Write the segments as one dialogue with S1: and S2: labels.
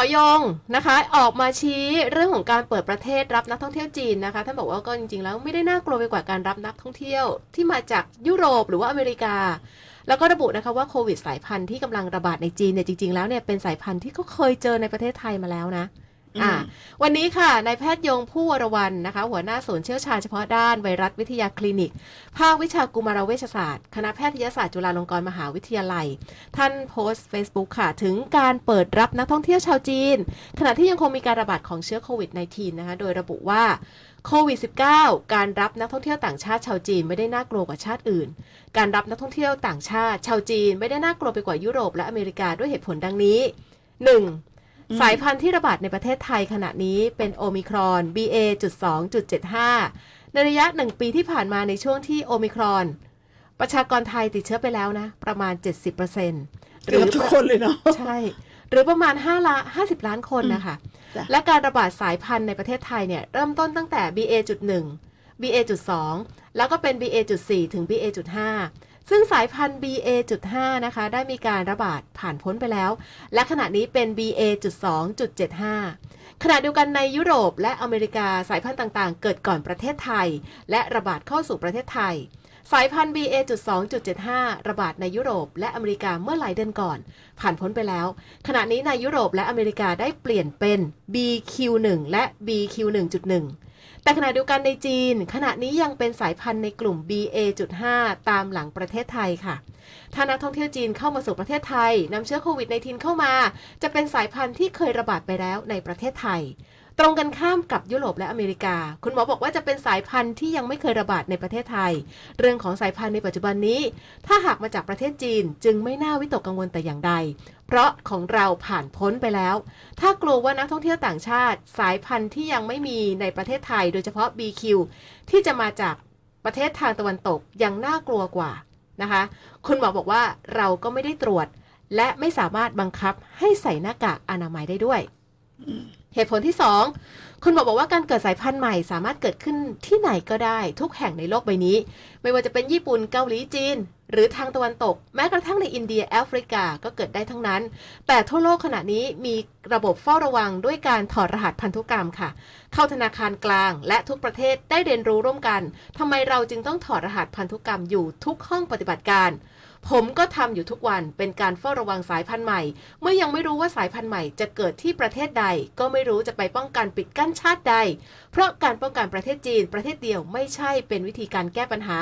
S1: อยงนะคะ ออกมาชี้เรื่องของการเปิดประเทศรับนักท่องเที่ยวจีนนะคะท่านบอกว่าก็จริงๆ แล้วไม่ได้น่ากลัวไปกว่าการรับนักท่องเที่ยวที่มาจากยุโรปหรือว่าอเมริกา แล้วก็ระบุนะคะว่าโควิดสายพันธุ์ที่กำลังระบาดในจีนเนี่ยจริงๆแล้วเนี่ยเป็นสายพันธุ์ที่เขาเคยเจอในประเทศไทยมาแล้วนะ อ่าวันนี้ค่ะนายแพทย์ยงผู้วรวรรณนะคะ หัวหน้าศูนย์เชี่ยวชาญเฉพาะด้านไวรัสวิทยาคลินิก ภาควิชากุมารเวชศาสตร์ คณะแพทยศาสตร์จุฬาลงกรณ์มหาวิทยาลัย ท่านโพสต์ Facebook ค่ะ ถึงการเปิดรับนักท่องเที่ยวชาวจีน ขณะที่ยังคงมีการระบาดของเชื้อโควิด -19 นะคะ โดยระบุว่าโควิด -19 การรับนักท่องเที่ยวต่างชาติชาวจีนไม่ได้น่ากลัวกว่าชาติอื่น การรับนักท่องเที่ยวต่างชาติชาวจีนไม่ได้น่ากลัวไปกว่ายุโรปและอเมริกาด้วยเหตุผลดังนี้ 1.
S2: อืม
S1: สายพันธุ์ที่ระบาดในประเทศไทยขณะนี้เป็นโอมิครอน BA.2.75 ในระยะหนึ่งปีที่ผ่านมาในช่วงที่โอมิครอน ประชากรไทยติดเชื้อไปแล้วนะ ประมาณ 70%
S2: เกือบทุกคนเลยเนาะ
S1: ใช่ หรือประมาณ5ล้าน50 ล้านคนนะคะ
S2: จ้ะ
S1: และการระบาดสายพันธุ์ในประเทศไทยเนี่ยเริ่มต้นตั้งแต่ BA.1 BA.2 แล้วก็เป็น BA.4 ถึง BA.5 ซึ่งสายพันธุ์ BA.5 นะคะได้มีการระบาดผ่านพ้นไปแล้ว และขณะนี้เป็น BA.2.75 ขณะเดียวกันในยุโรปและอเมริกาสายพันธุ์ต่างๆ เกิดก่อนประเทศไทย และระบาดเข้าสู่ประเทศไทย สายพันธุ์ BA.2.75 ระบาดในยุโรปและอเมริกาเมื่อหลายเดือนก่อน ผ่านพ้นไปแล้ว ขณะนี้ในยุโรปและอเมริกาได้เปลี่ยนเป็น BQ1 และ BQ1.1 แต่ขณะเดียวกันในจีน ขณะนี้ยังเป็นสายพันธุ์ในกลุ่ม BA.5 ตามหลังประเทศไทยค่ะ ถ้านักท่องเที่ยวจีนเข้ามาสู่ประเทศไทยนำเชื้อโควิด -19 เข้ามา จะเป็นสายพันธุ์ที่เคยระบาดไปแล้วในประเทศไทย ตรงกันข้ามกับยุโรปและอเมริกา คุณหมอบอกว่าจะเป็นสายพันธุ์ที่ยังไม่เคยระบาดในประเทศไทย เรื่องของสายพันธุ์ในปัจจุบันนี้ ถ้าหากมาจากประเทศจีนจึงไม่น่าวิตกกังวลแต่อย่างใด เพราะของเราผ่านพ้นไปแล้ว ถ้ากลัวว่านักท่องเที่ยวต่างชาติ สายพันธุ์ที่ยังไม่มีในประเทศไทย โดยเฉพาะ BQ ที่จะมาจากประเทศทางตะวันตกยังน่ากลัวกว่านะคะ คุณหมอบอกว่าเราก็ไม่ได้ตรวจ และไม่สามารถบังคับให้ใส่หน้ากากอนามัยได้ด้วย เหตุผลที่ 2 คุณหมอบอกว่าการเกิดสายพันธุ์ใหม่สามารถเกิดขึ้นที่ไหนก็ได้ทุกแห่งในโลกใบนี้ ไม่ว่าจะเป็นญี่ปุ่นเกาหลีจีน หรือทางตะวันตก แม้กระทั่งในอินเดียแอฟริกาก็เกิดได้ทั้งนั้น แต่ทั่วโลกขณะนี้มีระบบเฝ้าระวังด้วยการถอดรหัสพันธุกรรมค่ะ เข้าธนาคารกลาง และทุกประเทศได้เรียนรู้ร่วมกันทำไมเราจึงต้องถอดรหัสพันธุกรรมอยู่ทุกห้องปฏิบัติการ ผมก็ทำอยู่ทุกวันเป็นการเฝ้าระวังสายพันธุ์ใหม่ เมื่อยังไม่รู้ว่าสายพันธุ์ใหม่จะเกิดที่ประเทศใด ก็ไม่รู้จะไปป้องกันปิดกั้นชาติใด เพราะการป้องกันประเทศจีน ประเทศเดียวไม่ใช่เป็นวิธีการแก้ปัญหา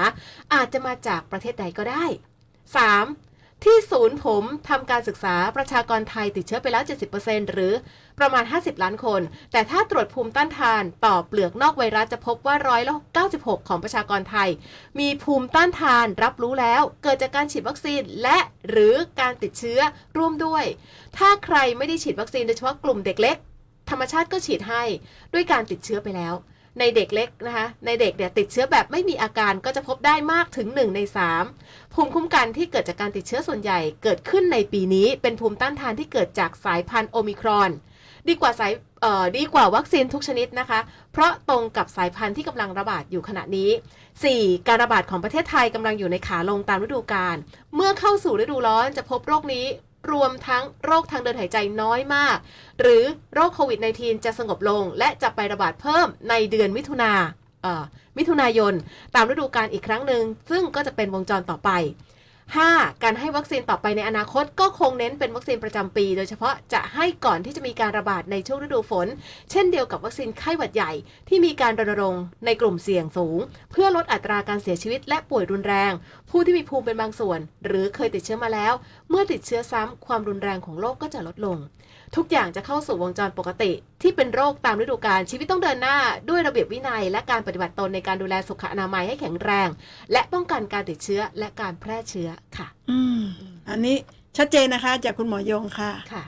S1: อาจจะมาจากประเทศใดก็ได้ 3. ที่ศูนย์ผมทำการศึกษาประชากรไทยติดเชื้อไปแล้ว 70%หรือประมาณ 50 ล้านคน แต่ถ้าตรวจภูมิต้านทานต่อเปลือกนอกไวรัสจะพบว่าร้อยละ96 ของประชากรไทย มีภูมิต้านทานรับรู้แล้ว เกิดจากการฉีดวัคซีนและหรือการติดเชื้อร่วมด้วย ถ้าใครไม่ได้ฉีดวัคซีนโดยเฉพาะกลุ่มเด็กเล็ก ธรรมชาติก็ฉีดให้ด้วยการติดเชื้อไปแล้ว ในเด็กเล็กนะคะ ในเด็กเนี่ยติดเชื้อแบบไม่มีอาการก็จะพบได้มากถึง 1 ใน 3 ภูมิคุ้มกันที่เกิดจากการติดเชื้อส่วนใหญ่เกิดขึ้นในปีนี้ เป็นภูมิต้านทานที่เกิดจากสายพันธุ์โอมิครอน ดีกว่าสายดีกว่าวัคซีนทุกชนิดนะคะ เพราะตรงกับสายพันธุ์ที่กำลังระบาดอยู่ขณะนี้ 4. การระบาดของประเทศไทยกำลังอยู่ในขาลงตามฤดูกาล เมื่อเข้าสู่ฤดูร้อนจะพบโรคนี้ รวมทั้งโรคทางเดินหายใจน้อยมาก หรือโรคโควิด -19 จะสงบลง และจะไประบาดเพิ่มในเดือนมิถุนามิถุนายน ตามฤดูกาลอีกครั้งหนึ่ง ซึ่งก็จะเป็นวงจรต่อไป 5. การให้วัคซีนต่อไปในอนาคตก็คงเน้นเป็นวัคซีนประจำปี โดยเฉพาะจะให้ก่อนที่จะมีการระบาดในช่วงฤดูฝน เช่นเดียวกับวัคซีนไข้หวัดใหญ่ ที่มีการรณรงค์ในกลุ่มเสี่ยงสูง เพื่อลดอัตราการเสียชีวิตและป่วยรุนแรง ผู้ที่มีภูมิเป็นบางส่วน หรือเคยติดเชื้อมาแล้ว เมื่อติดเชื้อซ้ำความรุนแรงของโรคก็จะลดลง ทุกอย่างจะเข้าสู่วงจรปกติ ที่เป็นโรคตามฤดูกาลชีวิตต้องเดินหน้า ด้วยระเบียบวินัย และการปฏิบัติตนในการดูแลสุขอนามัยให้แข็งแรง และป้องกันการติดเชื้อและการแพร่เชื้อค่ะ
S2: อืม อันนี้ชัดเจนนะคะ จากคุณหมอยงค่ะ
S1: ค่ะ